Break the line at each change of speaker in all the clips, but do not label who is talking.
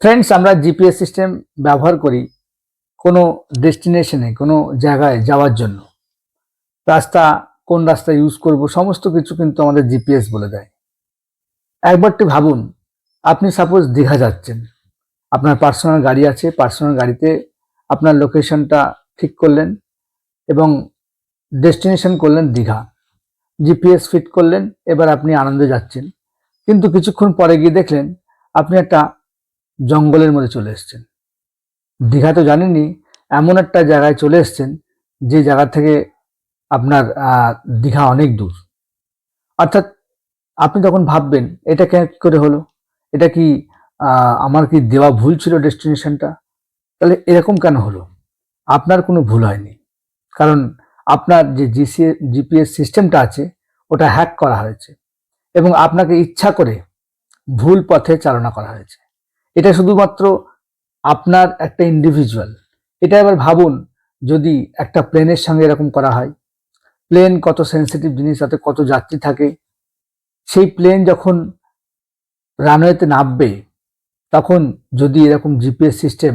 Friends আমরা GPS system ব্যবহার করি কোনো ডেস্টিনেশনে কোনো জায়গায় যাওয়ার জন্য। রাস্তা, কোন রাস্তা ইউজ করব, সমস্ত কিছু কিন্তু আমাদের জিপিএস বলে দেয়। একবারটি ভাবুন, আপনি সাপোজ দীঘা যাচ্ছেন। আপনার পার্সোনাল গাড়ি আছে পার্সোনাল গাড়িতে আপনার লোকেশনটা ঠিক করলেন এবং ডেস্টিনেশন করলেন দীঘা। জিপিএস ফিট করলেন, এবার আপনি আনন্দে যাচ্ছেন। কিন্তু কিছুক্ষণ পরে গিয়ে দেখলেন, আপনি একটা জঙ্গলের মধ্যে চলে এসেছেন। দীঘা তো জানেনই, এমন একটা জায়গায় চলে এসেছেন, যে জায়গা থেকে আপনার দীঘা অনেক দূর। অর্থাৎ আপনি তখন ভাববেন, এটা কেন করে হলো? এটা কি আমার কি দেওয়া ভুল ছিল ডেস্টিনেশনটা? তাহলে এরকম কেন হলো? আপনার কোনো ভুল হয়নি। কারণ আপনার যে জিসি জিপিএস সিস্টেমটা আছে, ওটা হ্যাক করা হয়েছে। এবং আপনাকে ইচ্ছা করে ভুল পথে চালনা করা হয়েছে। এটা শুধুমাত্র আপনার একটা ইন্ডিভিজুয়াল এটা এবার ভাবুন, যদি একটা প্লেনের সঙ্গে এরকম করা হয় প্লেন কত সেন্সিটিভ জিনিস, তাতে কত যাত্রী থাকে, সেই প্লেন যখন রানওয়েতে নামবে, তখন যদি এরকম জিপিএস সিস্টেম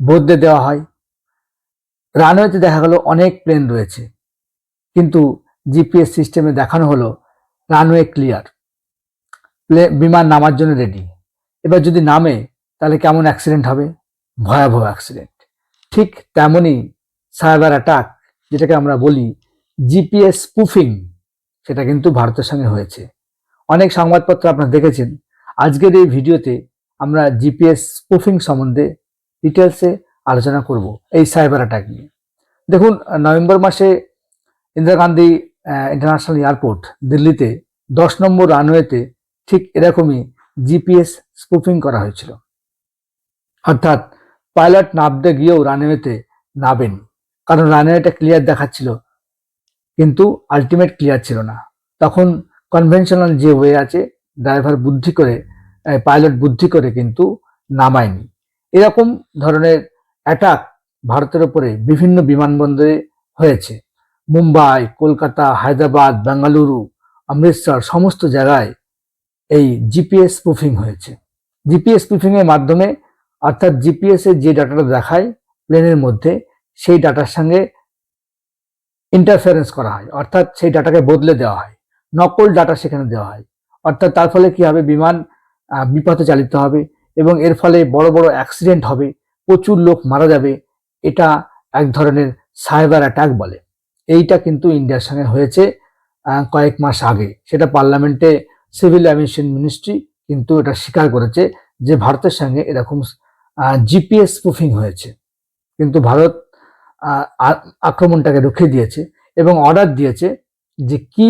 বদলে দেওয়া হয় রানওয়েতে দেখা গেল অনেক প্লেন রয়েছে, কিন্তু জিপিএস সিস্টেমে দেখানো হলো রানওয়ে ক্লিয়ার প্লে বিমান নামার জন্য রেডি এবার যদি নামে, তাহলে কেমন অ্যাক্সিডেন্ট হবে? ভয়াবহ অ্যাক্সিডেন্ট ঠিক তেমনই সাইবার অ্যাটাক যেটাকে আমরা বলি জিপিএস স্পুফিং সেটা কিন্তু ভারতের সঙ্গে হয়েছে। অনেক সংবাদপত্র আপনারা দেখেছেন। আজকের এই ভিডিওতে আমরা জিপিএস স্পুফিং সম্বন্ধে ডিটেলসে আলোচনা করব এই সাইবার অ্যাটাক নিয়ে। দেখুন, নভেম্বর মাসে ইন্দিরা গান্ধী ইন্টারন্যাশনাল এয়ারপোর্ট দিল্লিতে দশ নম্বর রানওয়েতে ঠিক এরকমই জিপিএস স্পুফিং করা হয়েছিল। অর্থাৎ পাইলট নামতে গিয়েও রানওয়েতে নাবেন। কারণ রানওয়েটা ক্লিয়ার দেখাচ্ছিল, কিন্তু আলটিমেট ক্লিয়ার ছিল না। তখন কনভেনশনাল যে ওয়ে আছে ড্রাইভার বুদ্ধি করে পাইলট বুদ্ধি করে কিন্তু নামায়নি। এরকম ধরনের অ্যাটাক ভারতের ওপরে বিভিন্ন বিমানবন্দরে হয়েছে। মুম্বাই, কলকাতা, হায়দ্রাবাদ, বেঙ্গালুরু, অমৃতসর, সমস্ত জায়গায় এই জিপিএস স্পুফিং হয়েছে। জিপিএস এর মাধ্যমে, অর্থাৎ জিপিএস এর যে ডাটাটা দেখায় প্লেনের মধ্যে, সেই ডাটার সঙ্গে ইন্টারফারেন্স করা হয়। অর্থাৎ সেই ডাটাকে বদলে দেওয়া হয়। নকল ডাটা সেখানে দেওয়া হয়। অর্থাৎ তার ফলে কি হবে? বিমান বিপথে চালিত হবে এবং এর ফলে বড় বড় অ্যাক্সিডেন্ট হবে, প্রচুর লোক মারা যাবে, এটা এক ধরনের সাইবার অ্যাটাক বলে। এইটা কিন্তু ইন্ডিয়ার সঙ্গে হয়েছে কয়েক মাস আগে। সেটা পার্লামেন্টে সিভিল অ্যাভিয়েশন মিনিস্ট্রি কিন্তু এটা স্বীকার করেছে যে ভারতের সঙ্গে এরকম জিপিএস স্পুফিং হয়েছে। কিন্তু ভারত আক্রমণটাকে রুখে দিয়েছে এবং অর্ডার দিয়েছে যে কি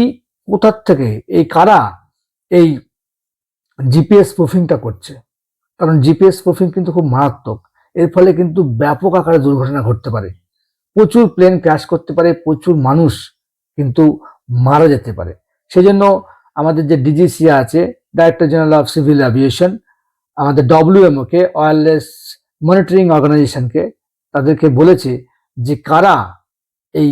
কোথার থেকে, এই কারা এই জিপিএস স্পুফিংটা করছে। কারণ জিপিএস স্পুফিং কিন্তু খুব মারাত্মক। এর ফলে কিন্তু ব্যাপক আকারে দুর্ঘটনা ঘটতে পারে। প্রচুর প্লেন ক্র্যাশ করতে পারে, প্রচুর মানুষ কিন্তু মারা যেতে পারে। সেজন্য আমাদের যে ডিজিসিয়া আছে director general of civil aviation আমাদের ডব্লিউএমও কে ওয়ারলেস মনিটরিং অর্গানাইজেশনকে তাদেরকে বলেছে যে কারা এই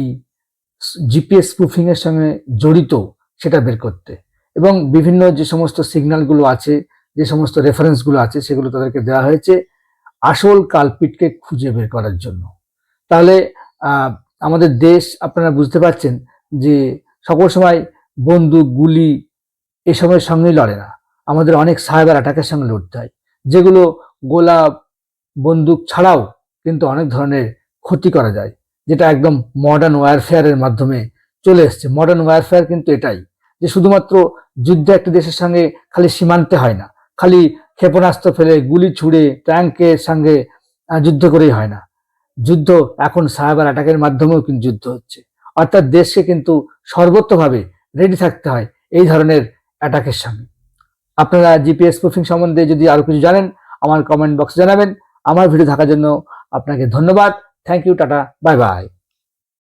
জিপিএস স্পুফিং এর সঙ্গে জড়িত সেটা বের করতে। এবং বিভিন্ন যে সমস্ত সিগন্যালগুলো আছে, যে সমস্ত রেফারেন্সগুলো আছে, সেগুলো তাদেরকে দেওয়া হয়েছে আসল কালপিটকে খুঁজে বের করার জন্য। তাহলে আমাদের দেশ, আপনারা বুঝতে পারছেন যে সকল সময় বন্দুক, গুলি এসবের সঙ্গেই লড়ে না। আমাদের অনেক সাইবার অ্যাটাকের সঙ্গে লড়তে হয়। যেগুলো গোলা বন্দুক ছাড়াও কিন্তু অনেক ধরনের ক্ষতি করা যায়, যেটা একদম মডার্ন ওয়ারফেয়ারের মাধ্যমে চলে এসছে। মডার্ন ওয়ারফেয়ার কিন্তু এটাই, যে শুধুমাত্র যুদ্ধ একটি দেশের সঙ্গে খালি সীমান্তে হয় না, খালি ক্ষেপণাস্ত্র ফেলে গুলি ছুড়ে ট্যাঙ্কের সঙ্গে যুদ্ধ করেই হয় না। যুদ্ধ এখন সাইবার অ্যাটাকের মাধ্যমেও কিন্তু যুদ্ধ হচ্ছে। অর্থাৎ দেশকে কিন্তু সর্বত্রভাবে রেডি থাকতে হয় এই ধরনের অ্যাটাকের সামনে। আপনারা জিপিএস প্রুফিং সম্বন্ধে যদি আরও কিছু জানেন, আমার কমেন্ট বক্সে জানাবেন। আমার ভিডিও থাকার জন্য আপনাকে ধন্যবাদ। Thank you tata bye bye